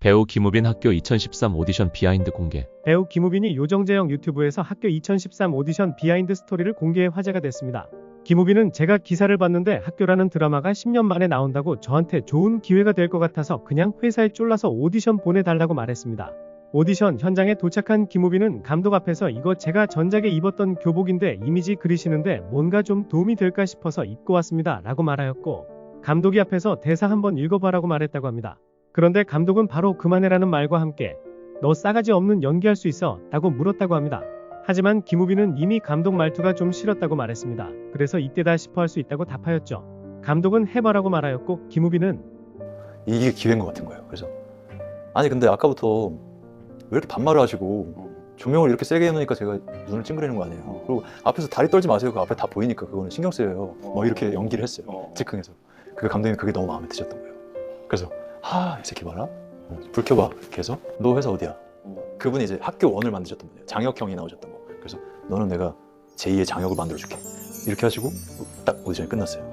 배우 김우빈 학교 2013 오디션 비하인드 공개. 배우 김우빈이 요정재영 유튜브에서 학교 2013 오디션 비하인드 스토리를 공개해 화제가 됐습니다. 김우빈은 제가 기사를 봤는데 학교라는 드라마가 10년 만에 나온다고 저한테 좋은 기회가 될 것 같아서 그냥 회사에 쫄라서 오디션 보내달라고 말했습니다. 오디션 현장에 도착한 김우빈은 감독 앞에서 이거 제가 전작에 입었던 교복인데 이미지 그리시는데 뭔가 좀 도움이 될까 싶어서 입고 왔습니다. 라고 말하였고 감독이 앞에서 대사 한번 읽어봐라고 말했다고 합니다. 그런데 감독은 바로 그만해라는 말과 함께 너 싸가지 없는 연기할 수 있어 라고 물었다고 합니다. 하지만 김우빈은 이미 감독 말투가 좀 싫었다고 말했습니다. 그래서 이때다 싶어 할 수 있다고 답하였죠. 감독은 해봐라고 말하였고 김우빈은 이게 기회인 것 같은 거예요. 그래서 아니 근데 아까부터 왜 이렇게 반말을 하시고 조명을 이렇게 세게 해놓으니까 제가 눈을 찡그리는 거 아니에요. 그리고 앞에서 다리 떨지 마세요. 그 앞에 다 보이니까 그거는 신경 쓰여요. 뭐 이렇게 연기를 했어요. 즉흥해서. 그 감독님 그게 너무 마음에 드셨던 거예요. 그래서 하이 새끼 봐라. 어, 불 켜봐. 해서 너 회사 어디야? 그분이 이제 학교 원을 만드셨던 분이에요. 장혁형이 나오셨던 거. 그래서 너는 내가 제2의 장혁을 만들어줄게. 이렇게 하시고 딱 오디션이 끝났어요.